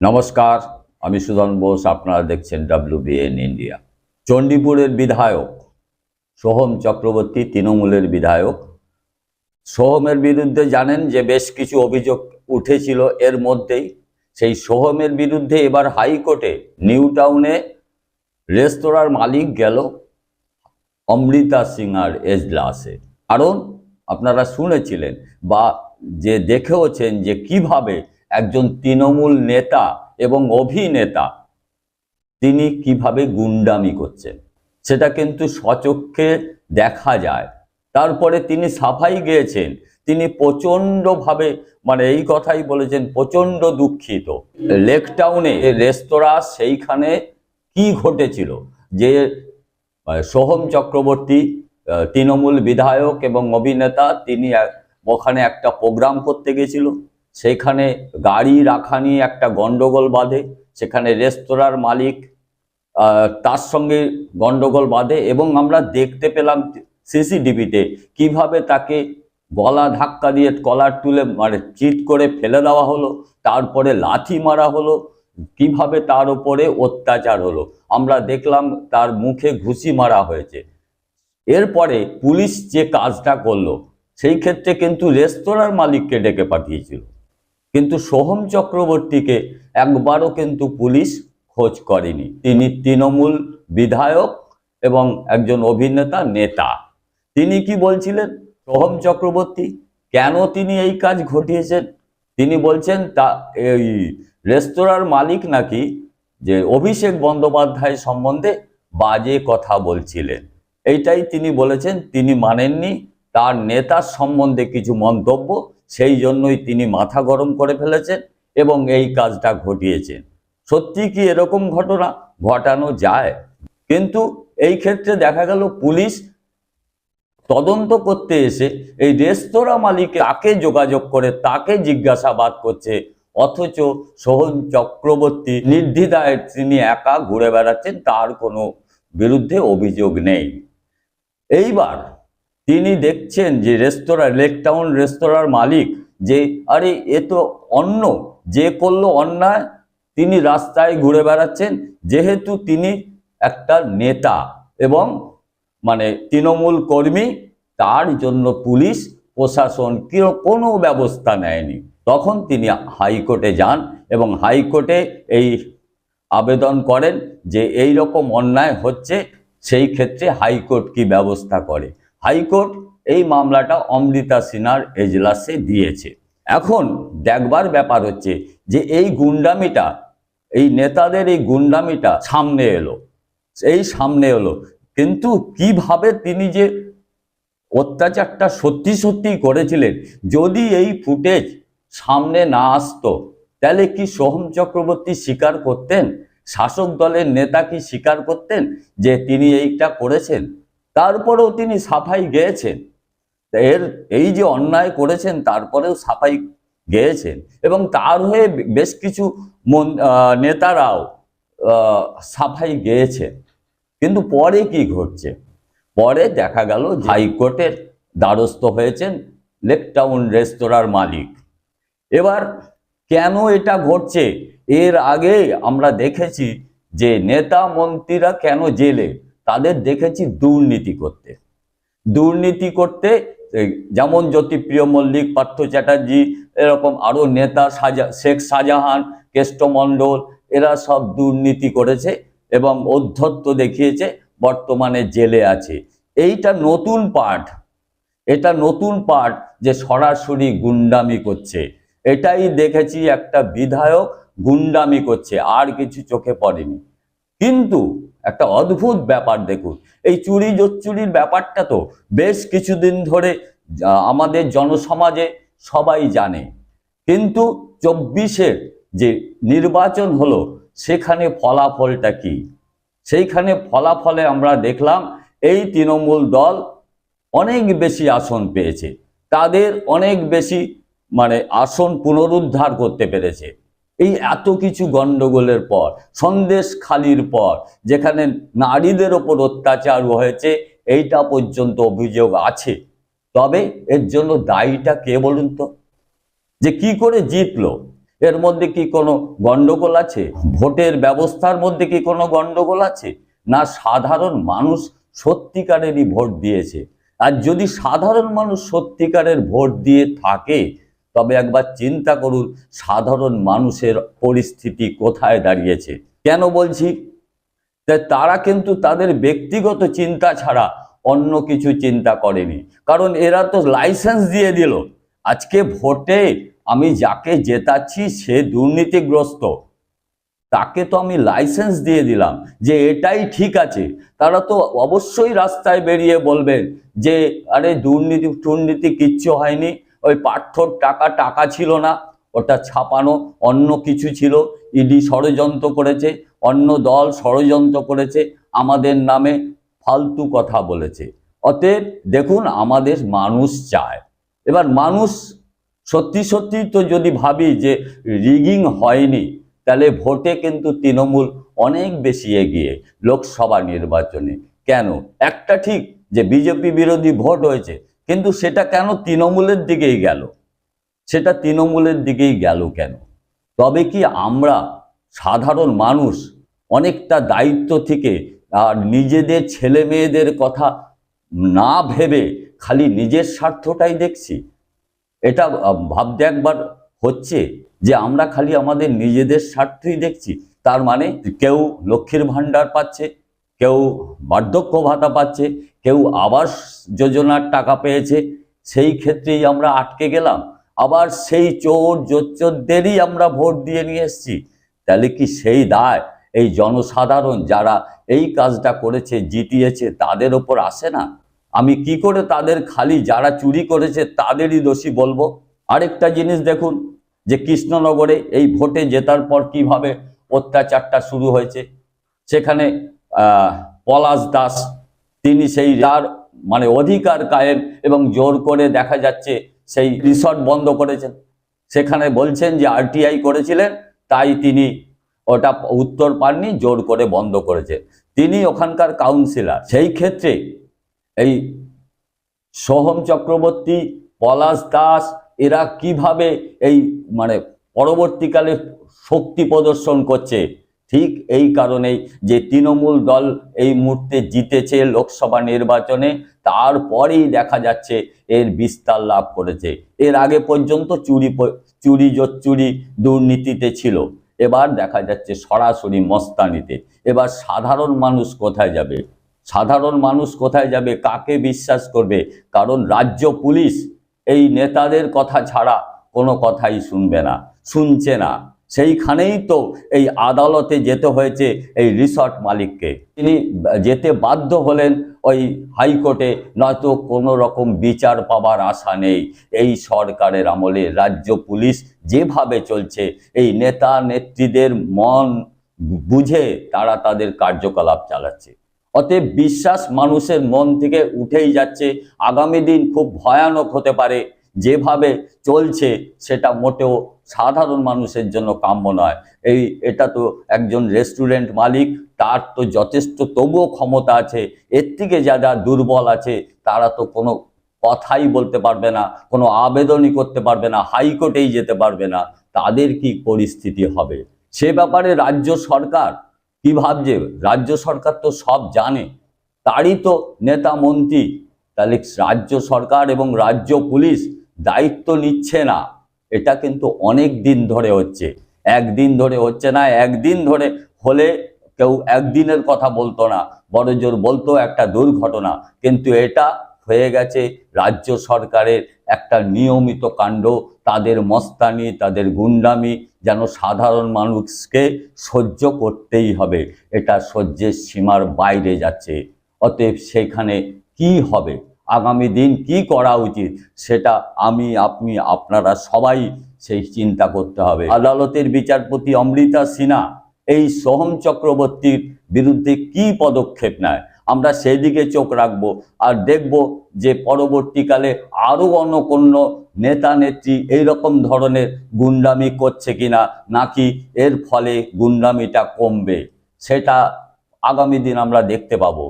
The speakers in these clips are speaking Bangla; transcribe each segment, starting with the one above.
নমস্কার, আমি সুধন বোস, আপনারা দেখছেন ডাব্লিউবিএন ইন্ডিয়া চণ্ডীপুরের বিধায়ক সোহম চক্রবর্তী, তৃণমূলের বিধায়ক। সোহমের বিরুদ্ধে জানেন যে বেশ কিছু অভিযোগ উঠেছিল, এর মধ্যেই সেই সোহমের বিরুদ্ধে এবার হাইকোর্টে নিউ টাউনে রেস্তোরাঁর মালিক গেল অমৃতা সিং সিংহার এজলাসে। কারণ আপনারা শুনেছিলেন বা যে দেখেওছেন যে কীভাবে একজন তৃণমূল নেতা এবং অভিনেতা, তিনি কীভাবে গুন্ডামি করছেন, সেটা কিন্তু সচক্ষে দেখা যায়। তারপরে তিনি সাফাই গিয়েছেন, তিনি প্রচণ্ডভাবে মানে এই কথাই বলেছেন, প্রচণ্ড দুঃখিত। লেক টাউনে রেস্তোরাঁ সেইখানে কি ঘটেছিল, যে সোহম চক্রবর্তী তৃণমূল বিধায়ক এবং অভিনেতা, তিনি ওখানে একটা প্রোগ্রাম করতে গেছিল? সেখানে গাড়ি রাখা নিয়ে একটা গন্ডগোল বাঁধে, সেখানে রেস্তোরাঁর মালিক তার সঙ্গে গন্ডগোল বাঁধে এবং আমরা দেখতে পেলাম সিসিটিভিতে কীভাবে তাকে গলা ধাক্কা দিয়ে কলার তুলে মানে চিট করে ফেলে দেওয়া হলো, তারপরে লাথি মারা হলো, কীভাবে তার উপরে অত্যাচার হলো। আমরা দেখলাম তার মুখে ঘুষি মারা হয়েছে। এরপরে পুলিশ যে কাজটা করল, সেই ক্ষেত্রে কিন্তু রেস্তোরাঁর মালিককে ডেকে পাঠিয়েছিল। কিন্তু সোহম চক্রবর্তীকে একবারও কিন্তু পুলিশ খোঁজ করেনি। তিনি তৃণমূল বিধায়ক এবং একজন অভিনেতা নেতা। তিনি কি বলছিলেন? সোহম চক্রবর্তী, কেন তিনি এই কাজ ঘটিয়েছেন? তিনি বলছেন, তা এই রেস্তোরাঁর মালিক নাকি যে অভিষেক বন্দ্যোপাধ্যায় সম্বন্ধে বাজে কথা বলছিলেন। এইটাই তিনি বলেছেন, তিনি মানেননি। তার নেতার সম্বন্ধে কিছু মন্তব্য সেই জন্যই তিনি মাথা গরম করে ফেলেছেন এবং এই কাজটা ঘটিয়েছেন। সত্যি কি এরকম ঘটনা? ঘটানো যায়। কিন্তু এই ক্ষেত্রে দেখা গেল পুলিশ তদন্ত করতে এসে এই রেস্তোরাঁ মালিক তাকে যোগাযোগ করে, তাকে জিজ্ঞাসাবাদ করছে। অথচ সোহন চক্রবর্তী নির্দ্বিধায় তিনি একা ঘুরে বেড়াচ্ছেন, তার কোনো বিরুদ্ধে অভিযোগ নেই। এইবার তিনি দেখছেন যে রেস্তোরাঁ লেকটাউন রেস্তোরাঁর মালিক যে, আরে, এ তো অন্য যে করল অন্যায়, তিনি রাস্তায় ঘুরে বেড়াচ্ছেন, যেহেতু তিনি একটা নেতা এবং মানে তৃণমূল কর্মী, তার জন্য পুলিশ, প্রশাসন কেউ কোনো ব্যবস্থা নেয়নি। তখন তিনি হাইকোর্টে যান এবং হাইকোর্টে এই আবেদন করেন যে এই রকম অন্যায় হচ্ছে, সেই ক্ষেত্রে হাইকোর্ট কি ব্যবস্থা করে? হাইকোর্ট এই মামলাটা অমৃতা সিনহার এজলাসে দিয়েছে। এখন দেখবার ব্যাপার হচ্ছে যে এই গুন্ডামিটা, এই নেতাদের এই গুন্ডামিটা সামনে এলো। এই সামনে এলো। কিন্তু কীভাবে তিনি যে অত্যাচারটা সত্যি সত্যি করেছিলেন, যদি এই ফুটেজ সামনে না আসতো, তাহলে কি সোহম চক্রবর্তী স্বীকার করতেন? শাসক দলের নেতা কি স্বীকার করতেন যে তিনি এইটা করেছেন? তারপরেও তিনি সাফাই গেয়েছেন। এর এই যে অন্যায় করেছেন, তারপরেও সাফাই গেয়েছেন। এবং তার হয়ে বেশ কিছু নেতারাও সাফাই গেয়েছেন। কিন্তু পরে কি ঘটছে? পরে দেখা গেল হাইকোর্টের দ্বারস্থ হয়েছেন লেকটাউন রেস্তোরাঁর মালিক। এবার কেন এটা ঘটছে? এর আগে আমরা দেখেছি যে নেতা মন্ত্রীরা কেন জেলে? তাদের দেখেছি দুর্নীতি করতে। দুর্নীতি করতে যেমন জ্যোতিপ্রিয় মল্লিক, পার্থ চ্যাটার্জি, এরকম আরও নেতা সাজা, শেখ শাহজাহান কেষ্টমণ্ডল এরা সব দুর্নীতি করেছে এবং অধ্যত্ত দেখিয়েছে, বর্তমানে জেলে আছে। এইটা নতুন পাঠ। এটা নতুন পাঠ যে সরাসরি গুন্ডামি করছে। এটাই দেখেছি একটা বিধায়ক গুন্ডামি করছে, আর কিছু চোখে পড়েনি। কিন্তু একটা অদ্ভুত ব্যাপার দেখুন। এই চুরি জোচ্চুরির ব্যাপারটা তো বেশ কিছুদিন ধরে আমাদের জনসমাজে সবাই জানে। কিন্তু চব্বিশের যে নির্বাচন হলো, সেখানে ফলাফলটা কি? সেইখানে ফলাফলে আমরা দেখলাম, এই তৃণমূল দল অনেক বেশি আসন পেয়েছে। তাদের অনেক বেশি মানে আসন পুনরুদ্ধার করতে পেরেছে। এই এত কিছু গন্ডগোলের পর, সন্দেশ খালির পর, যেখানে নারীদের ওপর অত্যাচার হয়েছে, এইটা পর্যন্ত অভিযোগ আছে। তবে এর জন্য দায়ীটা কে বলুন তো? যে কি করে জিতলো? এর মধ্যে কি কোনো গন্ডগোল আছে? ভোটের ব্যবস্থার মধ্যে কি কোনো গন্ডগোল আছে? না সাধারণ মানুষ সত্যিকারেরই ভোট দিয়েছে? আর যদি সাধারণ মানুষ সত্যিকারের ভোট দিয়ে থাকে তবে একবার চিন্তা করুন, সাধারণ মানুষের পরিস্থিতি কোথায় দাঁড়িয়েছে। কেন বলছি? তারা কিন্তু তাদের ব্যক্তিগত চিন্তা ছাড়া অন্য কিছু চিন্তা করেনি। কারণ এরা তো লাইসেন্স দিয়ে দিল। আজকে ভোটে আমি যাকে জেতাচ্ছি সে দুর্নীতিগ্রস্ত। তাকে তো আমি লাইসেন্স দিয়ে দিলাম যে এটাই ঠিক আছে। তারা তো অবশ্যই রাস্তায় বেরিয়ে বলবেন যে, আরে দুর্নীতি টুর্নীতি কিচ্ছু হয়নি। ওই পাঠ্যর টাকা টাকা ছিল না, ওটা ছাপানো, অন্য কিছু ছিল। ইডি ষড়যন্ত্র করেছে, অন্য দল ষড়যন্ত্র করেছে, আমাদের নামে ফালতু কথা বলেছে। অতএব দেখুন, আমাদের মানুষ চায়। এবার মানুষ সত্যি সত্যি তো যদি ভাবি যে রিগিং হয়নি, তাহলে ভোটে কিন্তু তৃণমূল অনেক বেশি এগিয়ে লোকসভা নির্বাচনে। কেন? একটা ঠিক, যে বিজেপি বিরোধী ভোট হয়েছে কিন্তু সেটা কেন তৃণমূলের দিকেই গেল? সেটা তৃণমূলের দিকেই গেল কেন? তবে কি আমরা সাধারণ মানুষ অনেকটা দায়িত্ব থেকে আর নিজেদের ছেলে মেয়েদের কথা না ভেবে খালি নিজের স্বার্থটাই দেখছি? এটা ভাবতে একবার হচ্ছে যে আমরা খালি আমাদের নিজেদের স্বার্থই দেখছি। তার মানে কেউ লক্ষ্মীর ভাণ্ডার পাচ্ছে কেউ বার্ধক্য ভাতা পাচ্ছে, কেউ আবাস যোজনার টাকা পেয়েছে, সেই ক্ষেত্রেই আমরা আটকে গেলাম। আবার সেই চোর জোচ্চোরদেরই আমরা ভোট দিয়ে নিয়ে এসেছি। তাহলে কি সেই দায় এই জনসাধারণ যারা এই কাজটা করেছে, জিতিয়েছে, তাদের ওপর আসে না? আমি কি করে তাদের খালি যারা চুরি করেছে, তাদেরই দোষী বলব? আরেকটা জিনিস দেখুন, যে কৃষ্ণনগরে এই ভোটে জেতার পর কীভাবে অত্যাচারটা শুরু হয়েছে, সেখানে পলাশ দাস, তিনি সেই যার মানে অধিকার কায়েম এবং জোর করে দেখা যাচ্ছে সেই রিসর্ট বন্ধ করেছেন। সেখানে বলছেন যে আরটিআই করেছিলেন, তাই তিনি ওটা উত্তর পাননি, জোর করে বন্ধ করেছে। তিনি ওখানকার কাউন্সিলার সেই ক্ষেত্রে এই সোহম চক্রবর্তী, পলাশ দাস, এরা কীভাবে এই মানে পরবর্তীকালে শক্তি প্রদর্শন করছে ঠিক এই কারণেই যে তৃণমূল দল এই মুহূর্তে জিতেছে লোকসভা নির্বাচনে, তারপরেই দেখা যাচ্ছে এর বিস্তার লাভ করেছে। এর আগে পর্যন্ত চুরি চুরি চুরি দুর্নীতিতে ছিল। এবার দেখা যাচ্ছে সরাসরি মস্তানিতে। এবার সাধারণ মানুষ কোথায় যাবে? সাধারণ মানুষ কোথায় যাবে? কাকে বিশ্বাস করবে? কারণ রাজ্য পুলিশ এই নেতাদের কথা ছাড়া কোনো কথাই শুনবে না, শুনছে না। সেইখানেই তো এই আদালতে যেতে হয়েছে এই রিসর্ট মালিককে। তিনি যেতে বাধ্য হলেন ওই হাইকোর্টে, নয়তো কোনো রকম বিচার পাবার আশা নেই। এই সরকারের আমলে রাজ্য পুলিশ যেভাবে চলছে, এই নেতা নেত্রীদের মন বুঝে তারা তাদের কার্যকলাপ চালাচ্ছে। অতএব বিশ্বাস মানুষের মন থেকে উঠেই যাচ্ছে। আগামী দিন খুব ভয়ানক হতে পারে। যেভাবে চলছে, সেটা মোটেও সাধারণ মানুষের জন্য কাম্য নয়। এই, এটা তো একজন রেস্টুরেন্ট মালিক, তার তো যথেষ্ট, তবুও ক্ষমতা আছে। এর থেকে যারা দুর্বল আছে, তারা তো কোনো কথাই বলতে পারবে না, কোনো আবেদনই করতে পারবে না, হাইকোর্টেই যেতে পারবে না। তাদের কি পরিস্থিতি হবে? সে ব্যাপারে রাজ্য সরকার কি ভাবছে? রাজ্য সরকার তো সব জানে। তারই তো নেতা মন্ত্রী। তাহলে রাজ্য সরকার এবং রাজ্য পুলিশ দায়িত্ব নিচ্ছে না। এটা কিন্তু অনেক দিন ধরে হচ্ছে। একদিন ধরে হচ্ছে না, একদিন ধরে হলে কেউ একদিনের কথা বলতো না। বড় জোর বলতো একটা দুর্ঘটনা। কিন্তু এটা হয়ে গেছে রাজ্য সরকারের একটা নিয়মিত কাণ্ড। তাদের মস্তানি, তাদের গুন্ডামি যেন সাধারণ মানুষকে সহ্য করতেই হবে। এটা সহ্যের সীমার বাইরে যাচ্ছে। অতএব সেখানে কি হবে? আগামী দিন কি করা উচিত সেটা আমি, আপনি, আপনারা সবাই সেই চিন্তা করতে হবে। আদালতের বিচারপতি অমৃতা সিনহা এই সোহম চক্রবর্তীর বিরুদ্ধে কি পদক্ষেপ নেয়? আমরা সেই দিকে চোখ রাখব আর দেখব যে পরবর্তীকালে আরও অন্য কোনো নেতা নেত্রী এইরকম ধরনের গুন্ডামি করছে কিনা, নাকি এর ফলে গুন্ডামিটা কমবে, সেটা আগামী দিন আমরা দেখতে পাবো।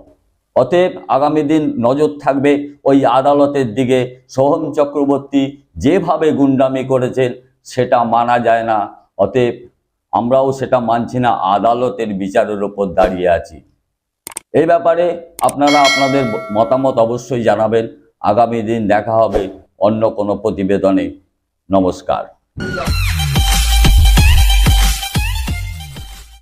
অতএব আগামী দিন নজর থাকবে ওই আদালতের দিকে। সোহম চক্রবর্তী যেভাবে গুন্ডামি করেছেন, সেটা মানা যায় না। অতএব আমরাও সেটা মানছি না, আদালতের বিচারের ওপর দাঁড়িয়ে আছি। এই ব্যাপারে আপনারা আপনাদের মতামত অবশ্যই জানাবেন। আগামী দিন দেখা হবে অন্য কোনো প্রতিবেদনে। নমস্কার।